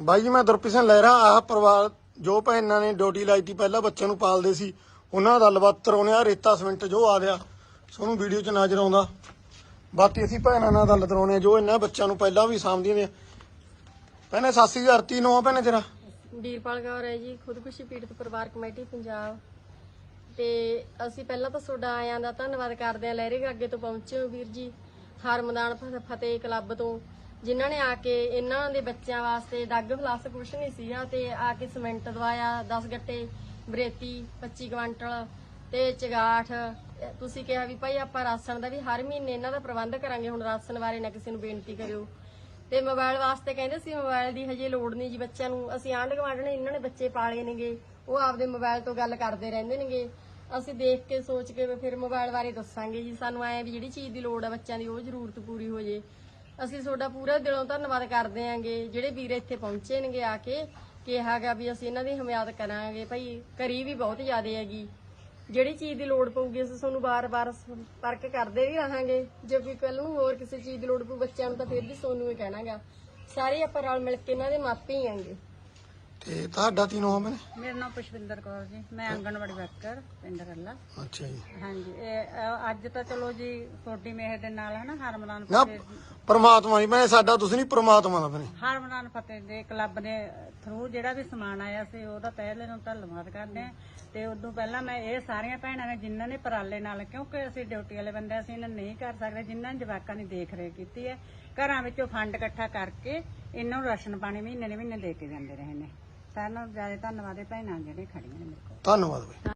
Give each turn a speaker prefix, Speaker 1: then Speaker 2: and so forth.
Speaker 1: ਬਾਈ ਜੀ, ਮੈਂ ਗੁਰਪ੍ਰੀਤ ਸਿੰਘ ਲਹਿਰਾ, ਆਹ ਪਰਿਵਾਰ ਜੋ ਭੈਣਾਂ ਨੇ ਡਿਊਟੀ ਲਾਈ ਤੀ, ਪਹਿਲਾਂ ਬੱਚਿਆਂ ਨੂੰ ਪਾਲਦੇ ਸੀ, ਉਹਨਾਂ ਦਾ ਗੱਲਬਾਤ ਕਰਾਉਣੇ ਆ ਰੇਤਾ ਸਿਮੈਂਟ ਜੋ ਆ ਗਿਆ ਤੁਹਾਨੂੰ ਵੀਡੀਓ 'ਚ ਨਜ਼ਰ ਆਉਂਦਾ। ਬਾਕੀ ਅਸੀਂ ਭੈਣਾਂ ਨਾਲ ਗੱਲ ਕਰਾਉਣੇ ਜੋ ਇਹਨਾਂ ਬੱਚਿਆਂ ਨੂੰ ਪਹਿਲਾਂ ਵੀ ਸਾਂਭਦੀਆਂ ਨੇ। ਭੈਣੇ, ਸਤਿ ਸ੍ਰੀ ਅਕਾਲ ਭੈਣੇ ਤੇਰਾ।
Speaker 2: ਵੀਰਪਾਲ ਕੌਰ ਹੈ ਜੀ, ਖੁਦਕੁਸ਼ੀ ਪੀੜਤ ਪਰਿਵਾਰ ਕਮੇਟੀ, ਪੰਜਾਬ। ਤੇ ਅਸੀਂ ਪਹਿਲਾਂ ਤਾਂ ਤੁਹਾਡਾ ਆਇਆਂ ਦਾ ਧੰਨਵਾਦ ਕਰਦੇ ਹਾਂ, ਲਹਿਰੇ ਅੱਗੇ ਤੋਂ ਪਹੁੰਚੇ ਹੋ ਵੀਰ ਜੀ ਹਰ ਮੈਦਾਨ ਫਤਿਹ ਕਲੱਬ ਤੋਂ। ਜਿਨ੍ਹਾਂ ਨੇ ਆ ਕੇ ਇਹਨਾਂ ਦੇ ਬੱਚਿਆਂ ਵਾਸਤੇ ਡੱਗ ਫਲੱਸ ਕੁਛ ਨਹੀਂ ਸੀਗਾ ਤੇ ਆ ਕੇ ਸਿਮੈਂਟ ਦਵਾਇਆ 10 ਗੱਟੇ, ਬਰੇਤੀ 25 ਕੁਆਂਟਲ ਤੇ ਚਗਾਠ। ਤੁਸੀਂ ਕਿਹਾ ਵੀ ਭਾਈ ਆਪਾਂ ਰਾਸ਼ਨ ਦਾ ਵੀ ਹਰ ਮਹੀਨੇ ਇਹਨਾਂ ਦਾ ਪ੍ਰਬੰਧ ਕਰਾਂਗੇ, ਹੁਣ ਰਾਸ਼ਨ ਬਾਰੇ ਨਾ ਕਿਸੇ ਨੂੰ ਬੇਨਤੀ ਕਰਿਓ। ਤੇ ਮੋਬਾਈਲ ਵਾਸਤੇ ਕਹਿੰਦੇ ਸੀ ਮੋਬਾਈਲ ਦੀ ਹਜੇ ਲੋੜ ਨਹੀਂ ਜੀ ਬੱਚਿਆਂ ਨੂੰ। ਅਸੀਂ ਆਂਢ ਗੁਆਂਢ ਨੇ ਇਹਨਾਂ ਨੇ ਬੱਚੇ ਪਾਲੇ ਨੇਗੇ, ਉਹ ਆਪਦੇ ਮੋਬਾਈਲ ਤੋਂ ਗੱਲ ਕਰਦੇ ਰਹਿੰਦੇ ਨੇਗੇ। ਅਸੀਂ ਦੇਖ ਕੇ, ਸੋਚ ਕੇ ਫਿਰ ਮੋਬਾਈਲ ਬਾਰੇ ਦੱਸਾਂਗੇ ਜੀ। ਸਾਨੂੰ ਐ ਵੀ ਜਿਹੜੀ ਚੀਜ਼ ਦੀ ਲੋੜ ਆ ਬੱਚਿਆਂ ਦੀ, ਉਹ ਜ਼ਰੂਰਤ ਪੂਰੀ ਹੋ ਜੇ। ਅਸੀਂ ਤੁਹਾਡਾ ਪੂਰਾ ਦਿਲੋਂ ਧੰਨਵਾਦ ਕਰਦੇ ਆਂਗੇ, ਜਿਹੜੇ ਵੀਰ ਇੱਥੇ ਪਹੁੰਚੇ ਨੇਗੇ ਆ ਕੇ ਕਿਹਾਗਾ ਵੀ ਅਸੀਂ ਇਹਨਾਂ ਦੀ ਹਮਾਇਤ ਕਰਾਂਗੇ। ਭਾਈ, ਕਰੀ ਵੀ ਬਹੁਤ ਜ਼ਿਆਦਾ ਹੈਗੀ। ਜਿਹੜੀ ਚੀਜ਼ ਦੀ ਲੋੜ ਪਊਗੀ, ਅਸੀਂ ਤੁਹਾਨੂੰ ਬਾਰ-ਬਾਰ ਸੰਪਰਕ ਕਰਦੇ ਵੀ ਰਹਾਂਗੇ। ਜੇ ਕੋਈ ਕੱਲ ਨੂੰ ਹੋਰ ਕਿਸੇ ਚੀਜ਼ ਦੀ ਲੋੜ ਪਊ, ਬੱਚਿਆਂ ਨੂੰ ਤਾਂ ਫਿਰ ਵੀ ਸੋਨੂੰ ਹੀ ਕਹਿਣਾਗਾ ਸਾਰੇ ਆਪਾਂ ਰਲ ਮਿਲ ਕੇ ਇਹਨਾਂ ਦੇ ਮਾਪੇ ਹੀ ਆਂਗੇ।
Speaker 1: ਤੇ ਤੁਹਾਡਾ ਕੀ ਨਾਂ ਆ ਭੈਣੇ
Speaker 3: ਮੇਰਾ ਨਾਮ ਪੁਸ਼ਪਿੰਦਰ ਕੌਰ ਜੀ। ਮੈਂ ਆਂਗਣਵਾੜੀ ਵਰਕਰ ਪਿੰਡ ਰੱਲਾ।
Speaker 1: ਅੱਛਾ ਜੀ।
Speaker 3: ਹਾਂਜੀ ਇਹ ਅ, ਅੱਜ ਤਾਂ ਚਲੋ ਜੀ ਤੁਹਾਡੀ ਮਿਹਰ ਦੇ ਨਾਲ ਹੈ ਨਾ ਹਰਮਦਾਨ
Speaker 1: ਨਾ
Speaker 3: ਫਤਿਹ
Speaker 1: ਪਰਮਾਤਮਾ ਜੀ ਮੈਂ ਸਾਡਾ ਤੁਸੀਂ ਨਹੀਂ ਪਰਮਾਤਮਾ ਦਾ ਭੈਣੇ
Speaker 3: ਹਰਮਦਾਨ ਫਤਿਹ ਦੇ ਕਲੱਬ ਦੇ ਥਰੂ ਜਿਹੜਾ ਵੀ ਸਮਾਨ ਆਇਆ ਸੀ ਉਹਦਾ ਪਹਿਲੇ ਨੂੰ ਧੰਨਵਾਦ ਕਰਦੇ ਹਾਂ। ਤੇ ਉਦੋਂ ਪਹਿਲਾਂ ਮੈਂ ਇਹ ਸਾਰੀਆਂ ਭੈਣਾਂ ਨੇ ਜਿਨ੍ਹਾਂ ਨੇ ਪਰਾਲੇ ਨਾਲ ਕਿਉਂਕਿ ਅਸੀਂ ਡਿਊਟੀ ਵਾਲੇ ਬੰਦੇ ਅਸੀਂ ਇਹਨਾਂ ਨਹੀਂ ਕਰ ਸਕਦੇ ਜਿਨ੍ਹਾਂ ਨੇ ਜਵਾਕਾਂ ਦੀ ਦੇਖ ਰੇਖ ਕੀਤੀ ਹੈ। ਘਰਾਂ ਵਿੱਚੋਂ ਫੰਡ ਇਕੱਠਾ ਕਰਕੇ ਇਹਨਾਂ ਨੂੰ ਰਾਸ਼ਨ ਪਾਣੀ ਮਹੀਨੇ ਦੇ ਮਹੀਨੇ ਦੇ ਕੇ ਜਾਂਦੇ ਰਹੇ ਨੇ ਸਾਰਿਆਂ ਨੂੰ ਜ਼ਿਆਦਾ ਧੰਨਵਾਦ ਹੈ ਭੈਣਾਂ ਜਿਹੜੇ ਖੜੀਆਂ ਨੇ ਮੇਰੇ ਕੋਲ।
Speaker 1: ਧੰਨਵਾਦ ਬਾਈ।